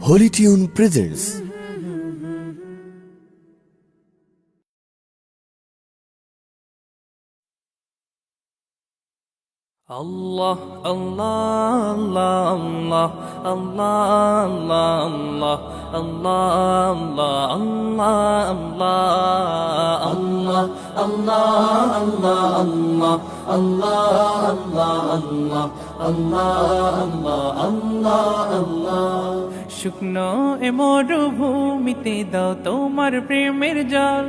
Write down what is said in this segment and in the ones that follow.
Holy Tune presents আল্লাহ আল্লাহ আল্লাহ আল্লাহ আল্লাহ আল্লাহ আল্লাহ আল্লাহ শুকনো এ মরুভূমিতে দাও তোমার প্রেমের জল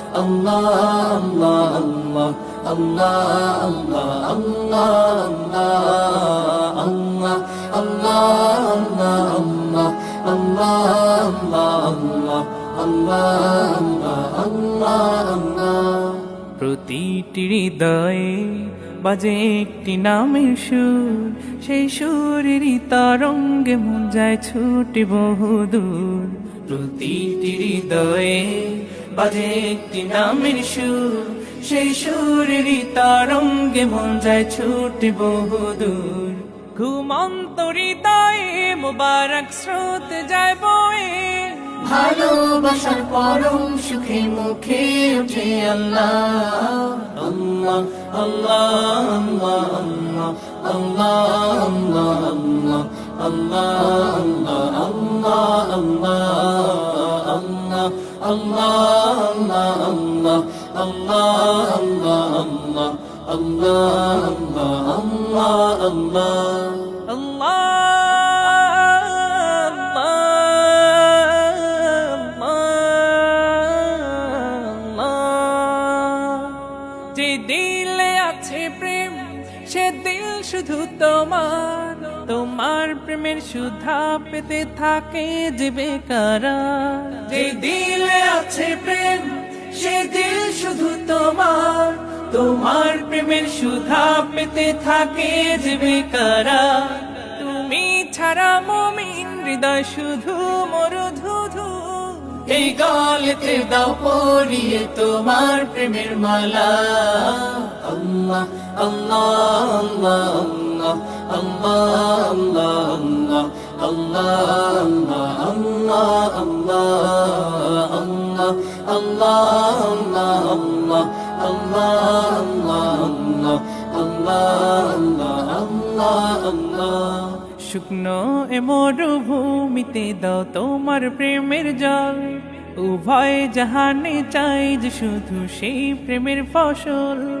আল্লাহ আল্লাহ আল্লাহ আল্লাহ আল্লাহ আল্লাহ আল্লাহ আল্লাহ আল্লাহ আল্লাহ প্রতিটি হৃদয়ে বাজে একটি নামের সুর, সেই সুরেরই তরঙ্গে মন যায় ছুটে বহুদূর। প্রতিটি হৃদয়ে বাজে একটি নামের সুর সেই সুরেরই তরঙ্গে মন যায় ছুটে বহুদূর। ঘুমন্ত হৃদয়ে মোবারক স্রোত যায় বয়ে। ভালোবাসার পরম সুখে মুখে উঠে আল্লাহ। আল্লাহ আল্লাহ আল্লাহ আল্লাহ আল্লাহ আল্লাহ আল্লাহ আল্লাহ আল্লাহ আল্লাহ। আল্লাহ আল্লাহ আল্লাহ আল্লাহ যে দিলে আছে প্রেম সে দিল শুধু তোমার তোমার প্রেমের সুধা পেতে থাকে যে বেকারা। যে দিলে আছে প্রেম সে দিল শুধু তোমার। তোমার প্রেমের সুধা পেতে থাকে যে বেকারা। তুমি ছাড়া মমিন হৃদয় শুধু মরুধুধু। এই গলেতে দাও পরিয়ে তোমার প্রেমের মালা। আল্লাহ আল্লাহ আল্লাহ আল্লাহ আল্লাহ। শুকনো এ মরুভূমিতে দাও তোমার প্রেমের জল। উভয় জাহানে চাই যে শুধু সেই প্রেমের ফসল।